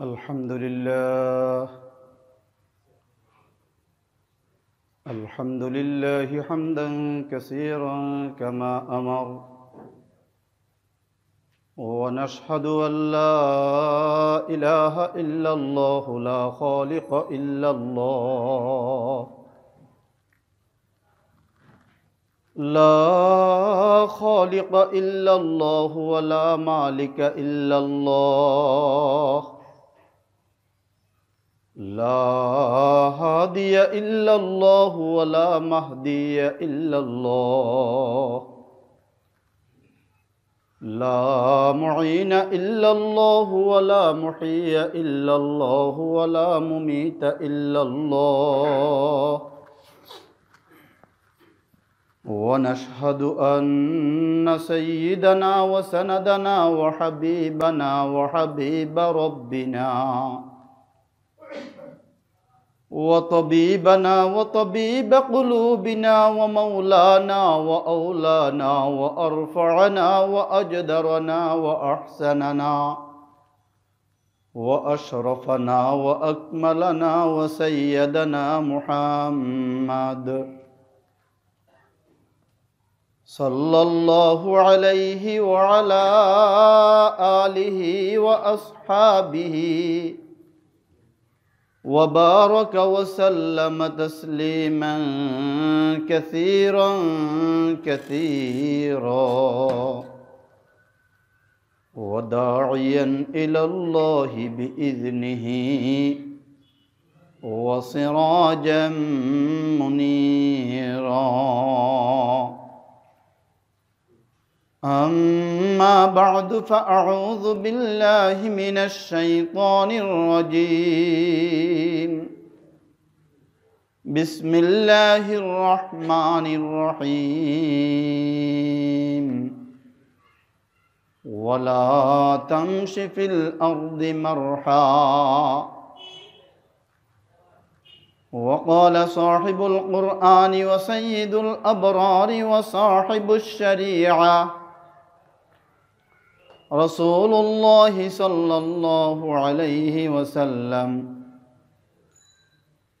الحمد لله. الحمد لله حمدا كثيرا كما أمر. ونشهد أن لا إله إلا الله، لا خالق إلا الله. لا خالق إلا الله ولا مالك إلا الله. لا هادي إلا الله ولا مهدي إلا الله. لا معين إلا الله ولا محيي إلا الله ولا مميت إلا الله. ونشهد أن سيدنا وسندنا وحبيبنا وحبيب ربنا وطبيبنا وطبيب قلوبنا ومولانا وأولانا وأرفعنا وأجدرنا وأحسننا وأشرفنا وأكملنا وسيدنا محمد صلى الله عليه وعلى آله وأصحابه وبارك وسلم تسليما كثيرا كثيرا. وداعيا إلى الله بإذنه وسراجا منيرا. أما بعد فأعوذ بالله من الشيطان الرجيم. بسم الله الرحمن الرحيم. ولا تمش في الأرض مرحا. وقال صاحب القرآن وسيد الأبرار وصاحب الشريعة. رسول الله صلى الله عليه وسلم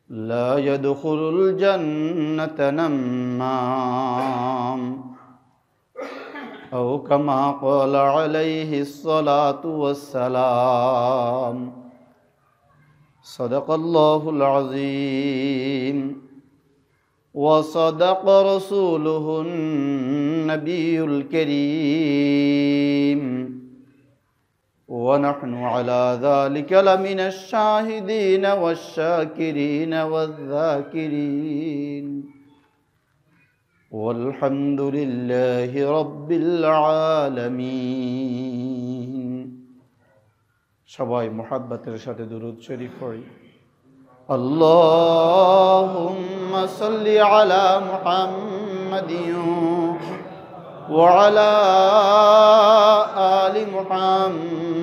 لا يدخل الجنة نمام أو كما قال عليه الصلاة والسلام صدق الله العظيم وصدق رسوله النبي الكريم ونحن على ذلك لمن الشاهدين والشاكرين والذاكرين والحمد لله رب العالمين সবাই মোহাব্বতের সাথে দুরুদ শরীফ পড়ি اللهم صل على محمد وعلى آل محمد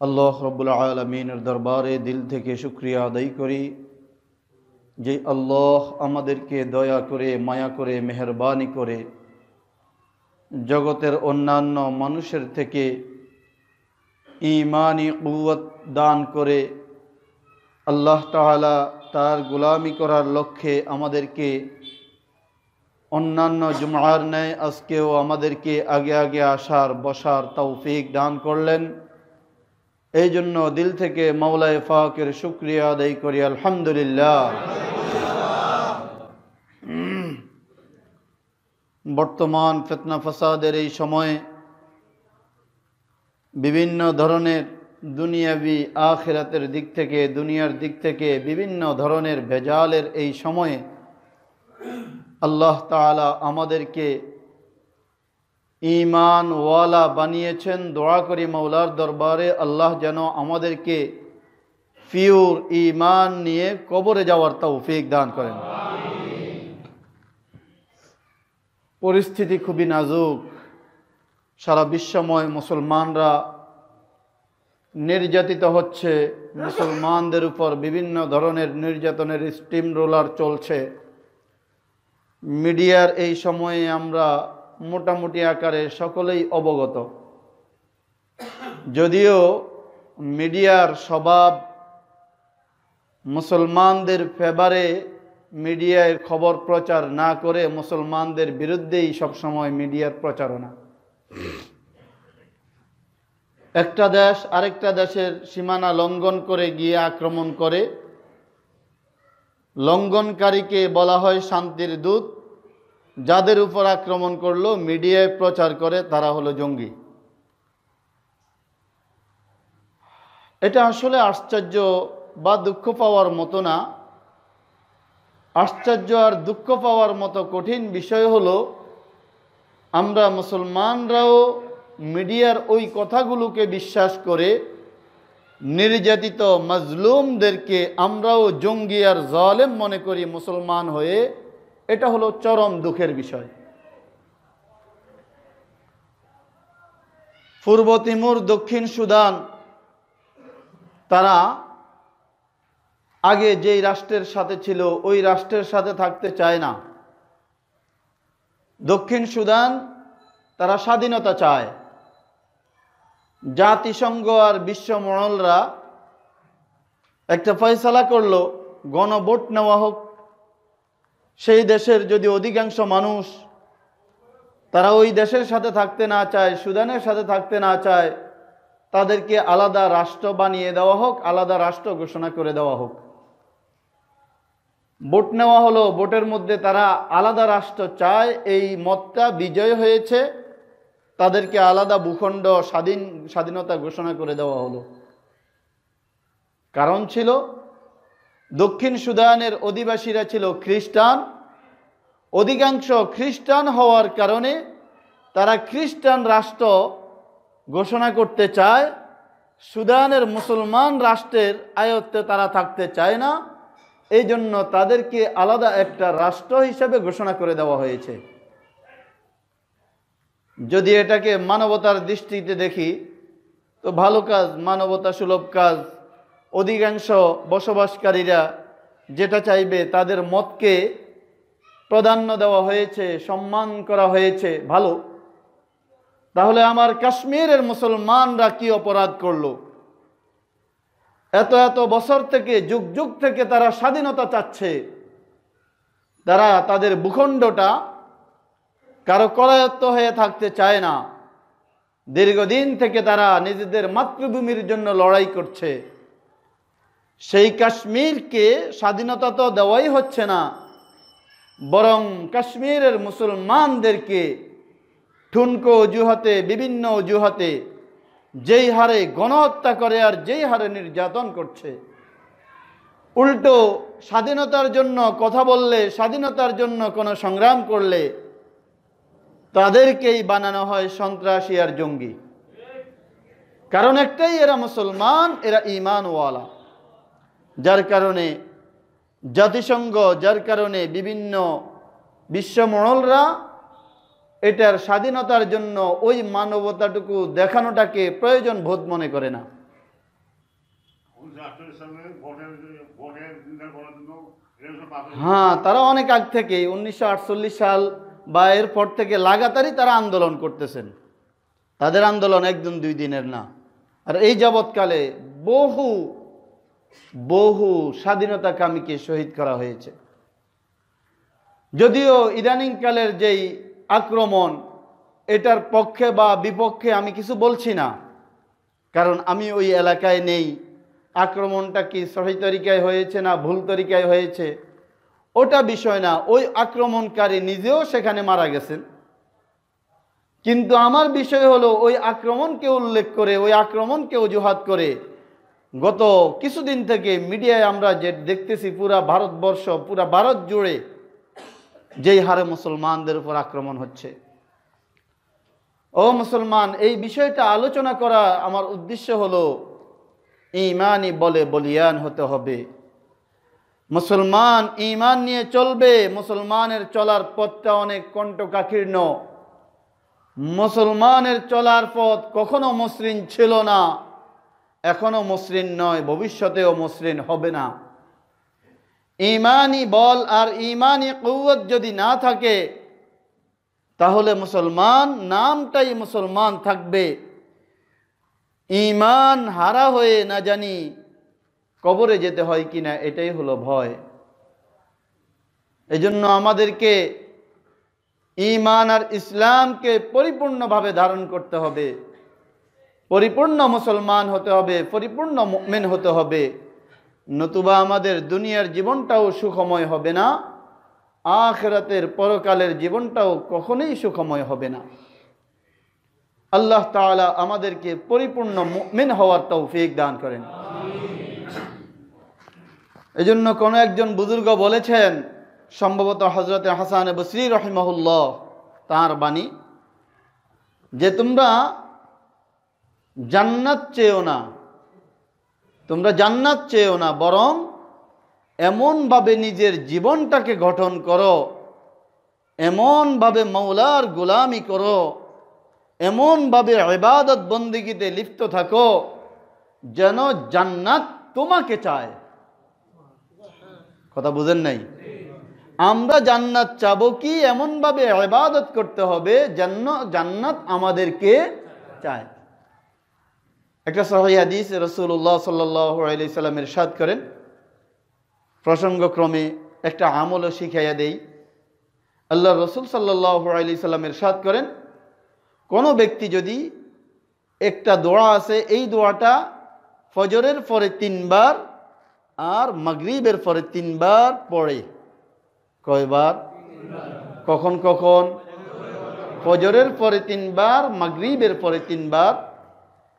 আল্লাহ রব্বুল আলমিনের দরবারে দিল থেকে শুক্রিয়া আদায় করি যে আল্লাহ আমাদেরকে দয়া করে, মায়া করে, মেহরবানি করে জগতের অন্যান্য মানুষের থেকে ইমানি কুয়াত দান করে আল্লাহ তাআলা তার গোলামি করার লক্ষ্যে আমাদেরকে অন্যান্য জুমার ন্যায় আজকেও আমাদেরকে আগে আগে আসার, বসার তৌফিক দান করলেন। এই জন্য দিল থেকে মাওলায় ফাকের শুক্রিয়া আদায় করি, আলহামদুলিল্লাহ। বর্তমান ফেতনা ফাসাদের এই সময়ে বিভিন্ন ধরনের দুনিয়াবি আখেরাতের দিক থেকে, দুনিয়ার দিক থেকে বিভিন্ন ধরনের ভেজালের এই সময়ে আল্লাহ তাআলা আমাদেরকে ইমান ওয়ালা বানিয়েছেন, দোয়া করি মৌলার দরবারে, আল্লাহ যেন আমাদেরকে ফিউর ইমান নিয়ে কবরে যাওয়ার তৌফিক দান করেন। পরিস্থিতি খুবই নাজুক। সারা বিশ্বময় মুসলমানরা নির্যাতিত হচ্ছে, মুসলমানদের উপর বিভিন্ন ধরনের নির্যাতনের স্টিম রোলার চলছে। মিডিয়ার এই সময়ে আমরা মোটামুটি আকারে সকলেই অবগত। যদিও মিডিয়ার স্বভাব মুসলমানদের ফেভারে মিডিয়ায় খবর প্রচার না করে মুসলমানদের বিরুদ্ধেই সবসময় মিডিয়ার প্রচারণা। একটা দেশ আরেকটা দেশের সীমানা লঙ্ঘন করে গিয়ে আক্রমণ করে। লঙ্ঘনকারীকে বলা হয় শান্তির দূত। যাদের উপর আক্রমণ করল, মিডিয়ায় প্রচার করে, তারা হলো জঙ্গি। এটা আসলে আশ্চর্য বা দুঃখ পাওয়ার মতো না। আশ্চর্য আর দুঃখ পাওয়ার মতো কঠিন বিষয় হলো, আমরা মুসলমানরাও মিডিয়ার ওই কথাগুলোকে বিশ্বাস করে, নির্যাতিত মজলুমদেরকে আমরাও জঙ্গি আর জলেম মনে করি মুসলমান হয়ে এটা হলো চরম দুঃখের বিষয়। পূর্ব তিমুর, দক্ষিণ সুদান, তারা আগে যেই রাষ্ট্রের সাথে ছিল, ওই রাষ্ট্রের সাথে থাকতে চায় না। দক্ষিণ সুদান তারা স্বাধীনতা চায়। জাতিসংঘ আর বিশ্ব বিশ্বমণ্ডলরা একটা ফয়সালা করল, গণভোট নেওয়া হোক সেই দেশের যদি অধিকাংশ মানুষ তারা ওই দেশের সাথে থাকতে না চায়, সুদানের সাথে থাকতে না চায়, তাদেরকে আলাদা রাষ্ট্র বানিয়ে দেওয়া হোক, আলাদা রাষ্ট্র ঘোষণা করে দেওয়া হোক। ভোট নেওয়া হলো, ভোটের মধ্যে তারা আলাদা রাষ্ট্র চায়, এই মতটা বিজয় হয়েছে, তাদেরকে আলাদা ভূখণ্ড স্বাধীন, স্বাধীনতা ঘোষণা করে দেওয়া হলো। কারণ ছিল দক্ষিণ সুদানের অধিবাসীরা ছিল খ্রিস্টান। অধিকাংশ খ্রিস্টান হওয়ার কারণে তারা খ্রিস্টান রাষ্ট্র ঘোষণা করতে চায়। সুদানের মুসলমান রাষ্ট্রের আয়ত্তে তারা থাকতে চায় না। এই জন্য তাদেরকে আলাদা একটা রাষ্ট্র হিসাবে ঘোষণা করে দেওয়া হয়েছে। যদি এটাকে মানবতার দৃষ্টিতে দেখি, তো ভালো কাজ, মানবতা সুলভ কাজ অধিকাংশ বসবাসকারীরা যেটা চাইবে তাদের মতকে প্রাধান্য দেওয়া হয়েছে, সম্মান করা হয়েছে, ভালো। তাহলে আমার কাশ্মীরের মুসলমানরা কি অপরাধ করল? এত এত বছর থেকে, যুগ যুগ থেকে তারা স্বাধীনতা চাচ্ছে। তারা তাদের ভূখণ্ডটা কারও করায়ত্ত হয়ে থাকতে চায় না। দীর্ঘদিন থেকে তারা নিজেদের মাতৃভূমির জন্য লড়াই করছে। সেই কাশ্মীরকে স্বাধীনতা তো দেওয়াই হচ্ছে না, বরং কাশ্মীরের মুসলমানদেরকে ঠুনকো অজুহাতে, বিভিন্ন অজুহাতে যেই হারে গণহত্যা করে আর যেই হারে নির্যাতন করছে। উল্টো স্বাধীনতার জন্য কথা বললে, স্বাধীনতার জন্য কোনো সংগ্রাম করলে তাদেরকেই বানানো হয় সন্ত্রাসী আর জঙ্গি। কারণ একটাই, এরা মুসলমান, এরা ইমানওয়ালা। যার কারণে জাতিসংঘ, যার কারণে বিভিন্ন বিশ্বমণ্ডলরা এটার স্বাধীনতার জন্য ওই মানবতাটুকু দেখানোটাকে প্রয়োজন বোধ মনে করে না। হ্যাঁ তারা অনেক আগ থেকে উনিশশো আটচল্লিশ সাল বা এরপর থেকে লাগাতারই তারা আন্দোলন করতেছেন। তাদের আন্দোলন একদিন দুই দিনের না। আর এই যাবৎকালে বহু বহু স্বাধীনতাকামীকে শহীদ করা হয়েছে। যদিও ইদানিংকালের যেই আক্রমণ, এটার পক্ষে বা বিপক্ষে আমি কিছু বলছি না, কারণ আমি ওই এলাকায় নেই। আক্রমণটা কি সহি তরিকায় হয়েছে না ভুল তরিকায় হয়েছে, ওটা বিষয় না। ওই আক্রমণকারী নিজেও সেখানে মারা গেছেন। কিন্তু আমার বিষয় হলো, ওই আক্রমণকে উল্লেখ করে, ওই আক্রমণকে অজুহাত করে গত কিছুদিন থেকে মিডিয়ায় আমরা যে দেখতেছি পুরা ভারতবর্ষ, পুরা ভারত জুড়ে যেই হারে মুসলমানদের উপর আক্রমণ হচ্ছে। ও মুসলমান, এই বিষয়টা আলোচনা করা আমার উদ্দেশ্য হলো, ইমানই বলে বলিয়ান হতে হবে। মুসলমান ইমান নিয়ে চলবে, মুসলমানের চলার পথটা অনেক কণ্ঠকাকীর্ণ মুসলমানের চলার পথ কখনো মসৃণ ছিল না। এখনও মসৃণ নয়, ভবিষ্যতেও মসৃণ হবে না। ইমানি বল আর ইমানি কৌয়ত যদি না থাকে, তাহলে মুসলমান নামটাই মুসলমান থাকবে। ইমান হারা হয়ে না জানি কবরে যেতে হয় কিনা, এটাই হলো ভয়। এজন্য আমাদেরকে ইমান আর ইসলামকে পরিপূর্ণভাবে ধারণ করতে হবে। পরিপূর্ণ মুসলমান হতে হবে, পরিপূর্ণ মেন হতে হবে। নতুবা আমাদের দুনিয়ার জীবনটাও সুখময় হবে না, আখেরাতের পরকালের জীবনটাও কখনোই সুখময় হবে না। আল্লাহ তাআলা আমাদেরকে পরিপূর্ণ মেন হওয়ার তৌফিক দান করেন। এজন্য কোনো একজন বুজুর্গ বলেছেন, সম্ভবত হজরত হাসান বসরি রহিমহুল্লাহ, তাঁর বাণী, যে তোমরা জান্নাত চেয়েও না। তোমরা জান্নাত চেয়েও না, বরং এমনভাবে নিজের জীবনটাকে গঠন করো, এমনভাবে মৌলার গোলামি করো, এমনভাবে ইবাদত বন্দিগিতে লিপ্ত থাকো, যেন জান্নাত তোমাকে চায়। কথা বুঝেন নাই? আমরা জান্নাত চাবো কি? এমনভাবে ইবাদত করতে হবে যেন জান্নাত আমাদেরকে চায়। একটা সহি হাদিস রসুল্লাহ সাল্লাহ আলি সাল্লামের সাদ করেন, প্রসঙ্গক্রমে একটা আমলও শিখাইয়া দেই। আল্লাহ রসুল সাল্লাহ আলি সাল্লামের সাদ করেন, কোনো ব্যক্তি যদি একটা দোয়া আছে, এই দোয়াটা ফজরের পরে তিনবার আর মাগরিবের পরে তিনবার পড়ে। কয়বার? কখন কখন? ফজরের পরে তিনবার, মাগরিবের পরে তিনবার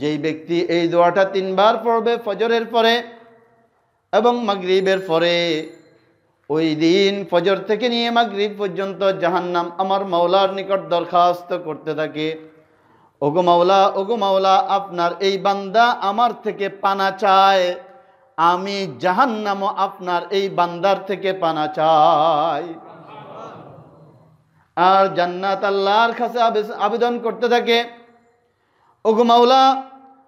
যেই ব্যক্তি এই দোয়াটা তিনবার পড়বে ফজরের পরে এবং মাগরিবের পরে, ওই দিন ফজর থেকে নিয়ে মাগরিব পর্যন্ত জাহান্নাম আমার মাওলার নিকট দরখাস্ত করতে থাকে। ওগো মাওলা ওগো মাওলা, আপনার এই বান্দা আমার থেকে পানা চায়। আমি জাহান্নামও আপনার এই বান্দার থেকে পানা চাই। আর জান্নাত আল্লাহর কাছে আবেদন করতে থাকে। ওগো মাওলা,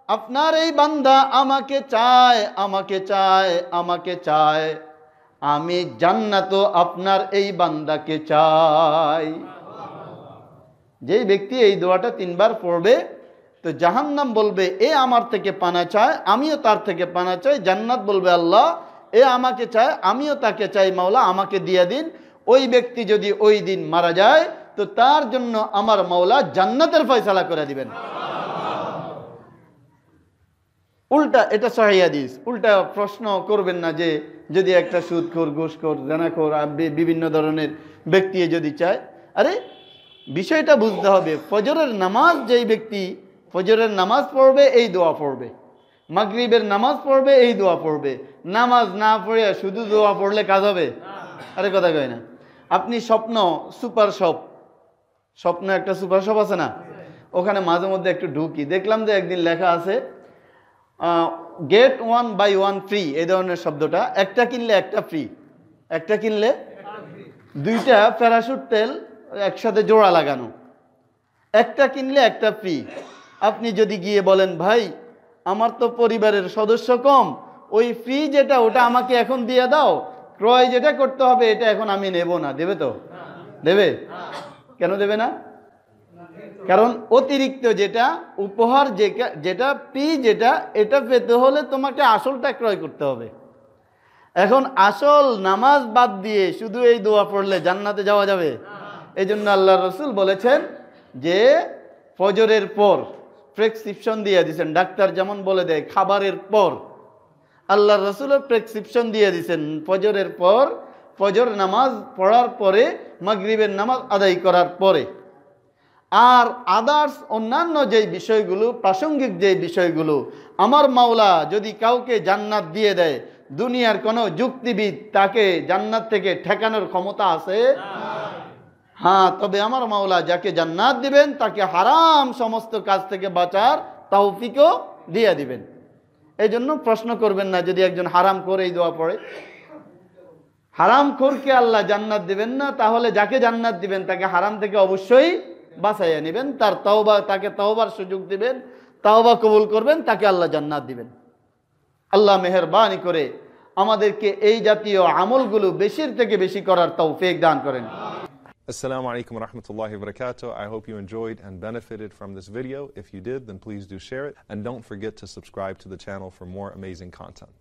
আপনার এই বান্দা আমাকে চায় আমাকে চায় আমাকে চায়। আমি জান্নাত আপনার এই বান্দাকে চাই। যেই ব্যক্তি এই দোয়াটা তিনবার পড়বে, তো জাহান্নাম বলবে, এ আমার থেকে পানা চায়, আমিও তার থেকে পানা চাই, জান্নাত বলবে, আল্লাহ, এ আমাকে চায়, আমিও তাকে চাই, মাওলা, আমাকে দিয়ে দিন। ওই ব্যক্তি যদি ওই দিন মারা যায়, তো তার জন্য আমার মাওলা জান্নাতের ফয়সালা করে দিবেন। উল্টা, এটা সহাইয়াদিস উল্টা প্রশ্ন করবেন না যে যদি একটা সুদখোর, ঘুষখোর, জানাখোর বিভিন্ন ধরনের ব্যক্তি যদি চায়, আরে বিষয়টা বুঝতে হবে, ফজরের নামাজ যেই ব্যক্তি, ফজরের নামাজ পড়বে, এই দোয়া পড়বে। মাগরিবের নামাজ পড়বে, এই দোয়া পড়বে। নামাজ না পড়ে শুধু দোয়া পড়লে কাজ হবে? আরে কথা কয় না। আপনি স্বপ্ন, সুপার শপ। স্বপ্ন একটা সুপার শপ আছে না? ওখানে মাঝে মধ্যে একটু ঢুকি। দেখলাম যে একদিন লেখা আছে get one buy one free এই ধরনের শব্দটা। একটা কিনলে একটা ফ্রি একটা কিনলে দুইটা প্যারাশুট তেল একসাথে জোড়া লাগানো। একটা কিনলে একটা ফ্রি আপনি যদি গিয়ে বলেন ভাই আমার তো পরিবারের সদস্য কম। ওই ফ্রি যেটা ওটা আমাকে এখন দিয়ে দাও। ক্রয় যেটা করতে হবে এটা এখন আমি নেব না। দেবে তো? দেবে? কেন দেবে না? কারণ অতিরিক্ত যেটা উপহার যেটা পি যেটা, এটা পেতে হলে তোমাকে আসলটা ক্রয় করতে হবে। এখন আসল নামাজ বাদ দিয়ে শুধু এই দোয়া পড়লে জান্নাতে যাওয়া যাবে? এই জন্য আল্লাহ রসুল বলেছেন যে ফজরের পর প্রেসক্রিপশন দিয়ে দিয়েছেন ডাক্তার যেমন বলে দেয়, খাবারের পর। আল্লাহ রসুলও প্রেসক্রিপশন দিয়ে দিয়েছেন ফজরের পর ফজর নামাজ পড়ার পরে মাগরিবের নামাজ আদায় করার পরে। আর আদার্স অন্যান্য যেই বিষয়গুলো, প্রাসঙ্গিক যে বিষয়গুলো, আমার মাওলা যদি কাউকে জান্নাত দিয়ে দেয়, দুনিয়ার কোনো যুক্তিবিদ তাকে জান্নাত থেকে ঠেকানোর ক্ষমতা আছে? হ্যাঁ তবে আমার মাওলা যাকে জান্নাত দিবেন, তাকে হারাম সমস্ত কাজ থেকে বাঁচার তৌফিকও দিয়ে দিবেন। এই জন্য প্রশ্ন করবেন না যদি একজন হারাম করে এই দোয়া পড়ে। হারাম খোরকে আল্লাহ জান্নাত দিবেন না, তাহলে যাকে জান্নাত দিবেন, তাকে হারাম থেকে অবশ্যই বাঁচাইয়া নেবেন তার তাওবা তাকে তওবার সুযোগ দিবেন তাওবা কবুল করবেন তাকে আল্লাহ জান্নাত দিবেন আল্লাহ মেহরবানি করে আমাদেরকে এই জাতীয় আমলগুলো বেশির থেকে বেশি করার তৌফিক দান করেন Assalamu alaikum wa rahmatullahi wa barakatuh. I hope you enjoyed and benefited from this video. If you did, then please do share it. And don't forget to subscribe to the channel for more amazing content.